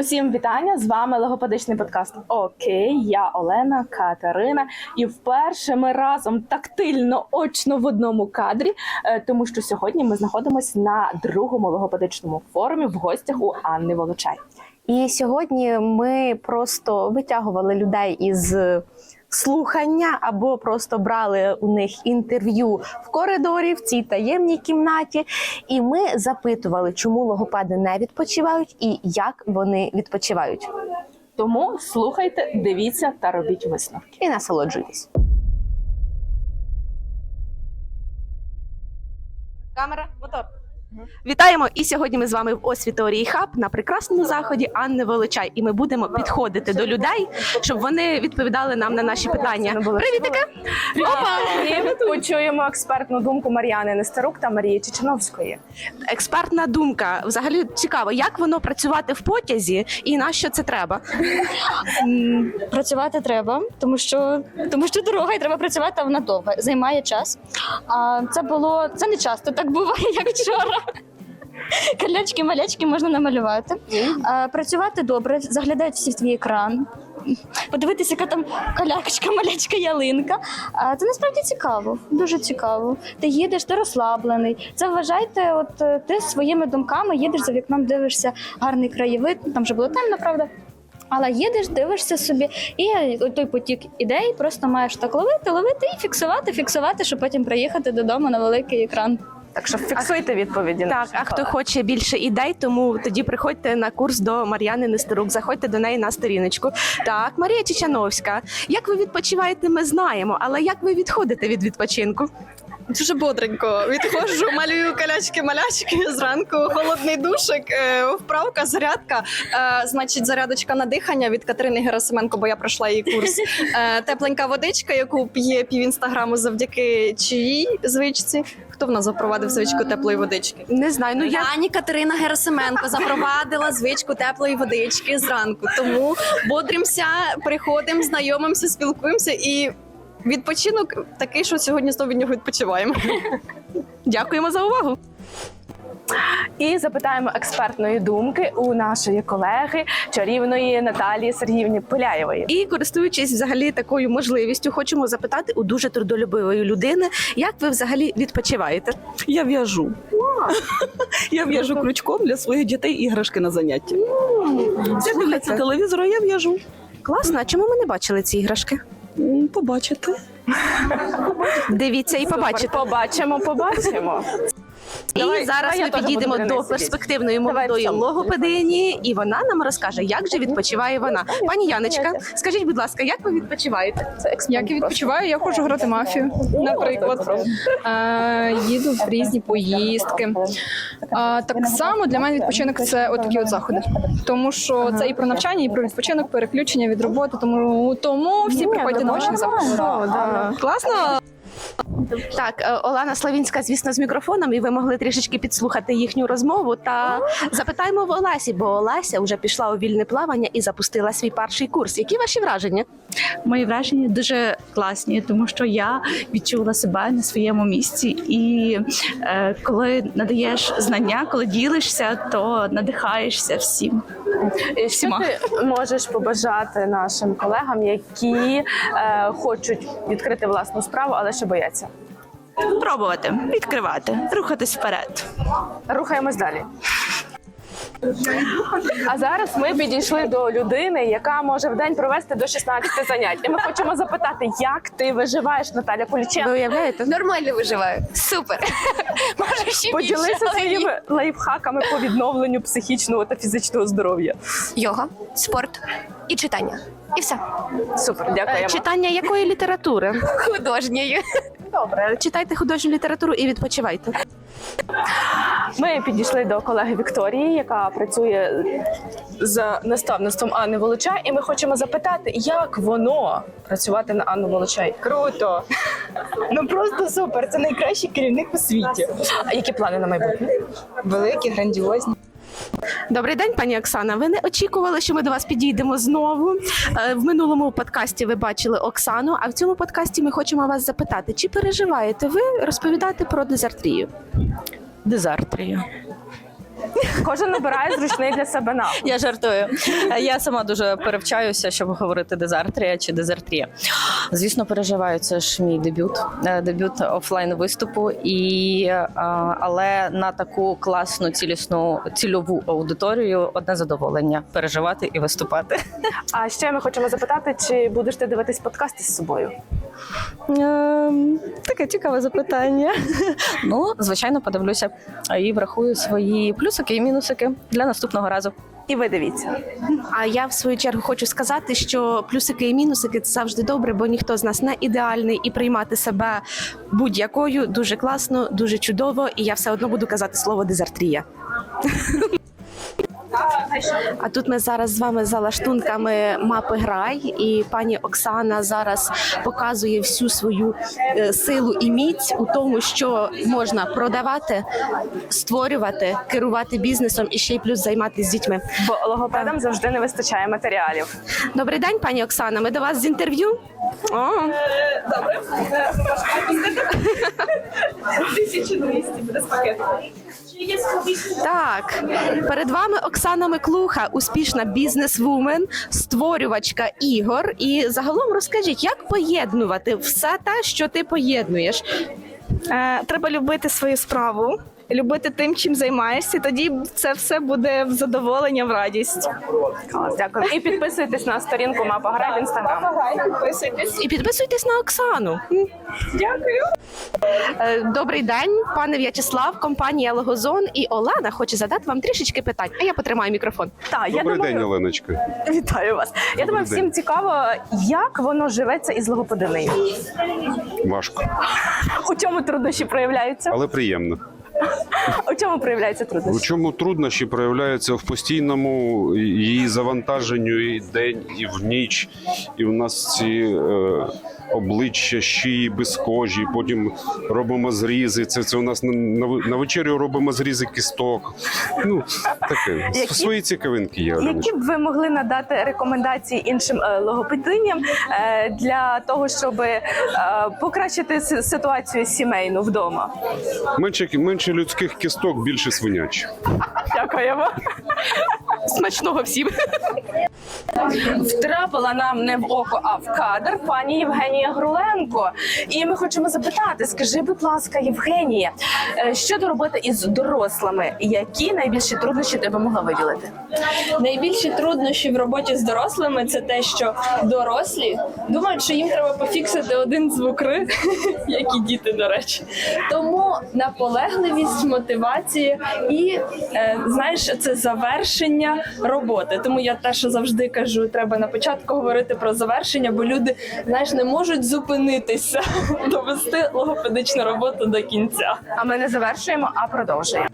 Усім вітання! З вами логопедичний подкаст. Окей, я Олена Катерина. І вперше ми разом тактильно, очно в одному кадрі, е, тому що сьогодні ми знаходимося на другому логопедичному форумі в гостях у Анни Волочай. І сьогодні ми просто витягували людей із слухання або просто брали у них інтерв'ю в коридорі в цій таємній кімнаті. І ми запитували, чому логопеди не відпочивають і як вони відпочивають. Тому слухайте, дивіться та робіть висновки. І насолоджуйтесь. Камера, мотор. Вітаємо! І сьогодні ми з вами в освіторії хаб на прекрасному заході Анни Величай. І ми будемо підходити до людей, щоб вони відповідали нам на наші питання. Привітики! І почуємо експертну думку Мар'яни Нестерук та Марії Чеченовської. Експертна думка. Взагалі цікаво, як воно працювати в потязі і на що це треба. Працювати треба, тому що тому що дорога і треба працювати, а вона довга, займає час. А це було це не часто так буває, як вчора. Калячки, малячки можна намалювати. А, працювати добре, заглядають всі в твій екран. Подивитися, яка там калячка, малячка, ялинка. А це насправді цікаво, дуже цікаво. Ти їдеш, ти розслаблений. Це вважайте, от е, ти своїми думками їдеш за вікном, дивишся гарний краєвид. Там вже було темно, правда. Але їдеш, дивишся собі, і той потік ідей просто маєш так ловити, ловити і фіксувати, фіксувати, щоб потім приїхати додому на великий екран. Так що фіксуйте відповіді. Так, а хто хоче більше ідей, тому тоді приходьте на курс до Мар'яни Нестерук. Заходьте до неї на сторіночку. Так, Марія Чечановська. Як ви відпочиваєте, ми знаємо, але як ви відходите від відпочинку? Дуже бодренько. Відходжу, малюю калячки-малячки зранку, холодний душик, е, вправка, зарядка. Е, Значить, зарядочка на дихання від Катерини Герасименко, бо я пройшла її курс. Е, Тепленька водичка, яку п'є пів інстаграму завдяки чиїй звичці. Хто в нас запровадив звичку теплої водички? Не знаю. Ну я Пані Катерина Герасименко запровадила звичку теплої водички зранку. Тому бодримося, приходимо, знайомимося, спілкуємося і. Відпочинок такий, що сьогодні знову від нього відпочиваємо. дякуємо за увагу. І запитаємо експертної думки у нашої колеги чарівної Наталії Сергіївні Поляєвої. І користуючись взагалі такою можливістю, хочемо запитати у дуже трудолюбивої людини, як ви взагалі відпочиваєте? Я в'яжу. Я в'яжу крючком для своїх дітей іграшки на заняття. Всі дивляться телевізор, а я в'яжу. Класно, а чому ми не бачили ці іграшки? М, Побачите. Дивіться і побачите. Побачимо, побачимо. І Давай, зараз давай ми підійдемо до перспективної молодої логопедині, і вона нам розкаже, як же відпочиває вона. Пані Яночка, скажіть, будь ласка, як ви відпочиваєте? Як я відпочиваю, я ходжу грати мафію, наприклад. Їду в різні поїздки. Так само для мене відпочинок це от такі от заходи. Тому що це і про навчання, і про відпочинок, переключення від роботи. Тому тому всі приходять на научні заходи. Класно. Так, Олана Олена Славінська, звісно, з мікрофоном, і ви могли трішечки підслухати їхню розмову. Та запитаємо в Олесі, бо Олеся вже пішла у вільне плавання і запустила свій перший курс. Які ваші враження? Мої враження дуже класні, тому що я відчула себе на своєму місці, і е, коли надаєш знання, коли ділишся, то надихаєшся всім. І Що ти можеш побажати нашим колегам, які е, хочуть відкрити власну справу, але ще бояться? Пробувати, відкривати, рухатись вперед. Рухаємось далі. А зараз ми підійшли до людини, яка може в день провести до 16 занять. І ми хочемо запитати, як ти виживаєш, Наталя Ви Поліченко? уявляєте? Нормально виживаю. Супер. Може ще Поділися своїми лайфхаками по відновленню психічного та фізичного здоров'я. Йога, спорт і читання. І все. Супер, дякуємо. Читання якої літератури? Художньою. Добре. Читайте художню літературу і відпочивайте. Ми підійшли до колеги Вікторії, яка працює за наставництвом Анни Волочай, і ми хочемо запитати, як воно працювати на Анну Волочай. Круто! Ну просто супер! Це найкращий керівник у світі. А які плани на майбутнє? Великі, грандіозні. Добрий день, пані Оксана. Ви не очікували, що ми до вас підійдемо знову. Е, В минулому подкасті ви бачили Оксану, а в цьому подкасті ми хочемо вас запитати, чи переживаєте ви розповідати про дезертрію? Дезартрію. Кожен обирає зручний для себе назву. Я жартую. Я сама дуже перевчаюся, щоб говорити дезартрія чи дезертрія. Звісно, переживаю. Це ж мій дебют, е, дебют офлайн виступу, і е, але на таку класну цілісну цільову аудиторію одне задоволення переживати і виступати. А ще ми хочемо запитати, чи будеш ти дивитись подкасти з собою? Ем, Таке цікаве запитання. Ну, звичайно, подивлюся і врахую свої плюсики і мінусики для наступного разу. І ви дивіться. А я в свою чергу хочу сказати, що плюсики і мінусики це завжди добре, бо ніхто з нас не ідеальний, і приймати себе будь-якою дуже класно, дуже чудово. І я все одно буду казати слово дезартрія. А тут ми зараз з вами за лаштунками мапи грай, і пані Оксана зараз показує всю свою е, силу і міць у тому, що можна продавати, створювати, керувати бізнесом і ще й плюс займатися з дітьми. Бо логопедам завжди не вистачає матеріалів. Добрий день, пані Оксана. Ми до вас з інтерв'ю. О, так, перед вами Оксана Миклуха, успішна бізнес-вумен, створювачка ігор. І загалом розкажіть, як поєднувати все те, що ти поєднуєш? Е, треба любити свою справу, любити тим, чим займаєшся. Тоді це все буде в задоволення, в радість. Клас, дякую. І підписуйтесь на сторінку Мапа Грай в інстаграм. Підписуйтесь. І підписуйтесь на Оксану. Дякую. Е, Добрий день, пане В'ячеслав, компанія Логозон і Олена хоче задати вам трішечки питань. А я потримаю мікрофон. Так, я Добрий думаю, день, Оленочка. вітаю вас. Я думаю, Добрий всім цікаво, як воно живеться із логопединею. Важко, У чому труднощі проявляються? але приємно. У чому проявляються У чому труднощі проявляються в постійному її завантаженню і день, і в ніч. І в нас ці е, обличчя, шиї без кожі. Потім робимо зрізи. Це, це у нас на, на, вечерю робимо зрізи кісток. Ну таке Які- свої цікавинки є. Які б ви могли надати рекомендації іншим е, логопединям е, для того, щоб е, покращити ситуацію сімейну вдома? Менше, менше людських кісток, більше свинячих. Дякуємо. Смачного всім. Втрапила нам не в око, а в кадр пані Євгенія Груленко. І ми хочемо запитати: скажи, будь ласка, Євгенія, е, що до роботи із дорослими? Які найбільші труднощі ти би могла виділити? Найбільші труднощі в роботі з дорослими це те, що дорослі думають, що їм треба пофіксити один звук як і діти, до речі. Тому наполегливість, мотивація і е, знаєш, це завершення роботи. Тому я теж завжди кажу, треба на початку говорити про завершення, бо люди знаєш не можуть зупинитися, довести логопедичну роботу до кінця. А ми не завершуємо, а продовжуємо.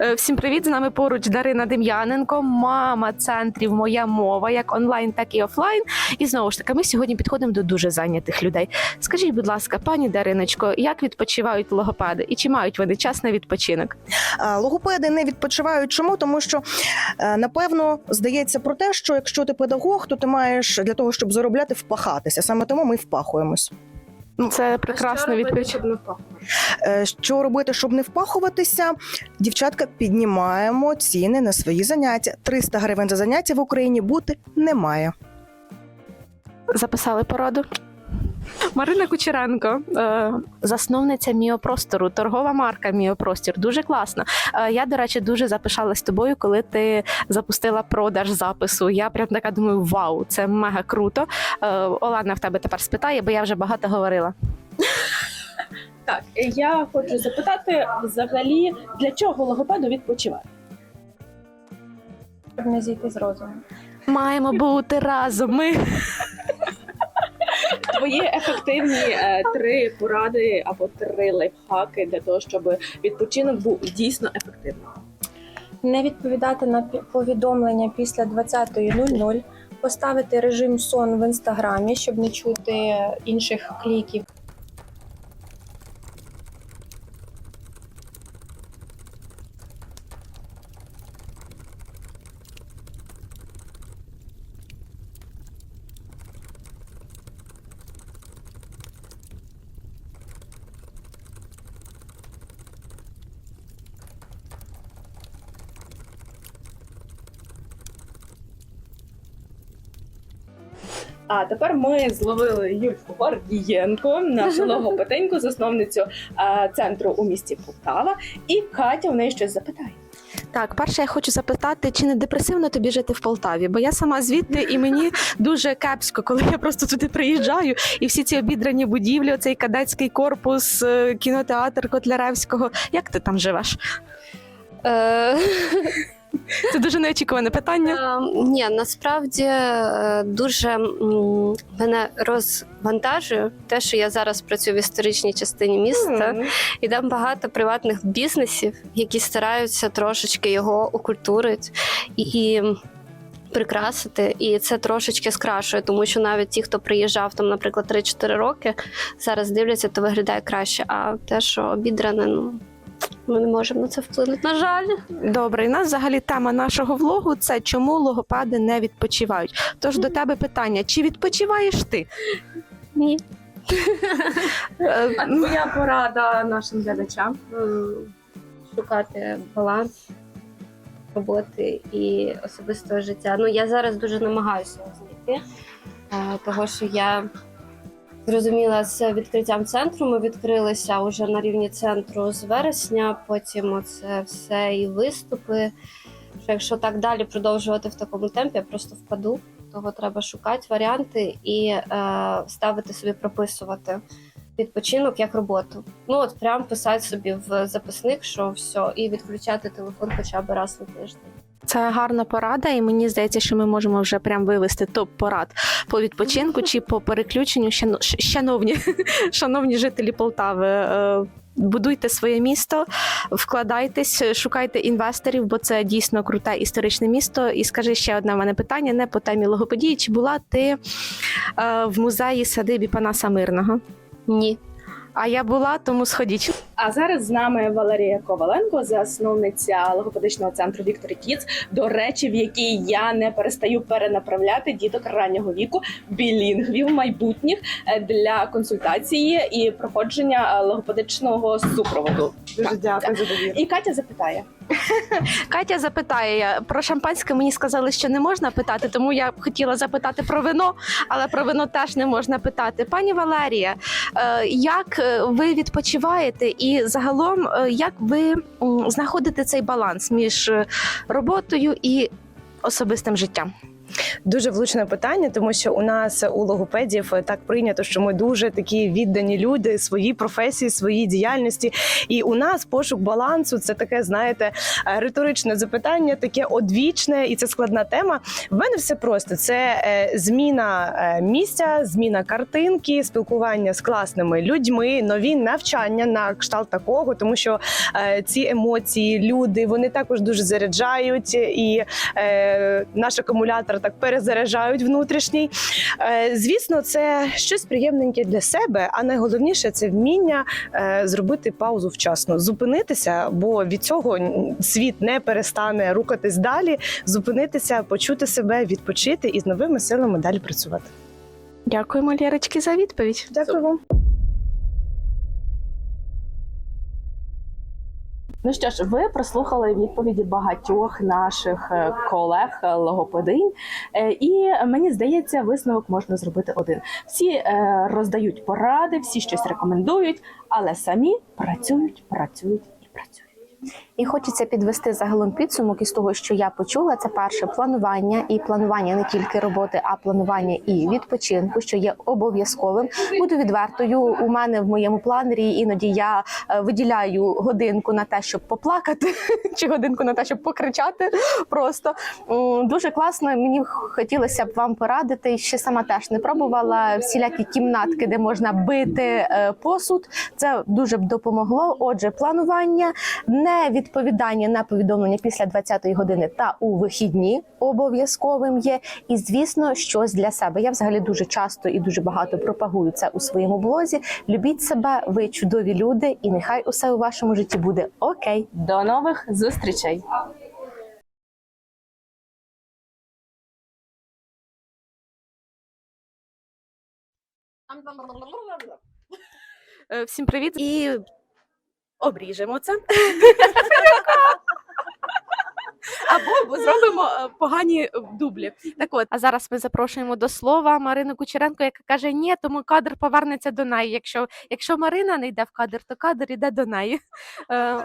Е, Всім привіт! З нами поруч Дарина Дем'яненко, мама центрів Моя мова, як онлайн, так і офлайн. І знову ж таки, ми сьогодні підходимо до дуже зайнятих людей. Скажіть, будь ласка, пані Дариночко, як відпочивають логопеди і чи мають вони час на відпочинок? Логопеди не відпочивають. Чому? Тому що е, напевно здається про те, що якщо ти педагог, то ти маєш для того, щоб заробляти, впахатися. Саме тому ми впахуємось. Це прекрасна відповідь. Е, Що робити, щоб не впахуватися? Дівчатка піднімаємо ціни на свої заняття. 300 гривень за заняття в Україні бути немає. Записали пораду. Марина Кучеренко, е, засновниця Міопростору, торгова марка Міопростір. Дуже класно. Е, я, до речі, дуже запишалась тобою, коли ти запустила продаж запису. Я прям така думаю: вау, це мега круто. Е, Олена в тебе тепер спитає, бо я вже багато говорила. Так, я хочу запитати взагалі, для чого логопеду відпочивати? Щоб не зійти з розуму. Маємо бути разом. Ми Твої ефективні е, три поради або три лайфхаки для того, щоб відпочинок був дійсно ефективним. Не відповідати на повідомлення після 20.00, поставити режим сон в інстаграмі, щоб не чути інших кліків. А тепер ми зловили Юльку Гордієнко, нашу логопединьку, засновницю е, центру у місті Полтава. І Катя в неї щось запитає. Так, перше, я хочу запитати, чи не депресивно тобі жити в Полтаві? Бо я сама звідти, і мені дуже кепсько, коли я просто туди приїжджаю, і всі ці обідрані будівлі, оцей кадетський корпус, е, кінотеатр Котляревського. Як ти там живеш? Це дуже неочікуване питання. е, ні, насправді е, дуже м, мене розвантажує те, що я зараз працюю в історичній частині міста, і там багато приватних бізнесів, які стараються трошечки його окультурити і. Прикрасити, і це трошечки скрашує, тому що навіть ті, хто приїжджав там, наприклад, 3-4 роки, зараз дивляться, то виглядає краще. А те, що обідране, ну ми не можемо на це вплинути. На жаль. Добре, і нас взагалі тема нашого влогу це чому логопеди не відпочивають. Тож до тебе питання: чи відпочиваєш ти? Ні. Е, А твоя порада нашим глядачам? Шукати баланс роботи і особистого життя. Ну я зараз дуже намагаюся знайти, е, того що я зрозуміла з відкриттям центру. Ми відкрилися вже на рівні центру з вересня. Потім це все і виступи. Якщо так далі продовжувати в такому темпі, я просто впаду. Того треба шукати варіанти і е, ставити собі прописувати відпочинок як роботу. Ну от прям писати собі в записник, що все, і відключати телефон хоча б раз на тиждень. Це гарна порада, і мені здається, що ми можемо вже прям вивести топ порад по відпочинку чи по переключенню. Шановні, шановні жителі Полтави. е, Будуйте своє місто, вкладайтесь, шукайте інвесторів, бо це дійсно круте історичне місто. І скажи ще одне в мене питання не по темі логопедії. Чи була ти е, в музеї садибі Панаса Мирного? Ні. А я була, тому сходіть. А зараз з нами Валерія Коваленко, засновниця логопедичного центру Віктор Кіц, до речі, в якій я не перестаю перенаправляти діток раннього віку, білінгвів майбутніх е, для консультації і проходження е, логопедичного супроводу. Дуже дякую за довіру. І Катя запитає: Катя запитає про шампанське. Мені сказали, що не можна питати, тому я хотіла запитати про вино, але про вино теж не можна питати. Пані Валерія, е, як е, ви відпочиваєте, і загалом е, як ви знаходите цей баланс між роботою і особистим життям? Дуже влучне питання, тому що у нас у логопедів так прийнято, що ми дуже такі віддані люди своїй професії, своїй діяльності. І у нас пошук балансу це таке, знаєте, е, риторичне запитання, таке одвічне, і це складна тема. В мене все просто: це е, зміна е, місця, зміна картинки, спілкування з класними людьми, нові навчання на кшталт такого, тому що ці емоції, люди вони також дуже заряджають, і наш акумулятор так перезаряджають внутрішній. Е, звісно, це щось приємненьке для себе, а найголовніше це вміння е, зробити паузу вчасно, зупинитися, бо від цього світ не перестане рухатись далі, зупинитися, почути себе, відпочити і з новими силами далі працювати. Дякуємо, Лєрочки, за відповідь. Дякую вам. Ну що ж, ви прослухали відповіді багатьох наших е, колег е, логопединь, Е, і мені здається, висновок можна зробити один: всі роздають поради, всі щось рекомендують, але самі працюють, працюють і працюють. І хочеться підвести загалом підсумок із того, що я почула. Це перше планування і планування не тільки роботи, а планування і відпочинку, що є обов'язковим. Буду відвертою. У мене в моєму планері іноді я е, виділяю годинку на те, щоб поплакати, чи годинку на те, щоб покричати. Просто дуже класно. Мені хотілося б вам порадити. Ще сама теж не пробувала всілякі кімнатки, де можна бити е, посуд. Це дуже б допомогло. Отже, планування, не відповідання на повідомлення після 20-ї години та у вихідні обов'язковим є. І звісно, щось для себе. Я взагалі дуже часто і дуже багато пропагую це у своєму блозі. Любіть себе, ви чудові люди, і нехай усе у вашому житті буде окей. До нових зустрічей! Е, Всім привіт і обріжемо це. або зробимо е, погані е, дублі. Так от, а зараз ми запрошуємо до слова Марину Кучеренко, яка каже: ні, тому кадр повернеться до неї. Якщо, якщо Марина не йде в кадр, то кадр іде до неї. Е,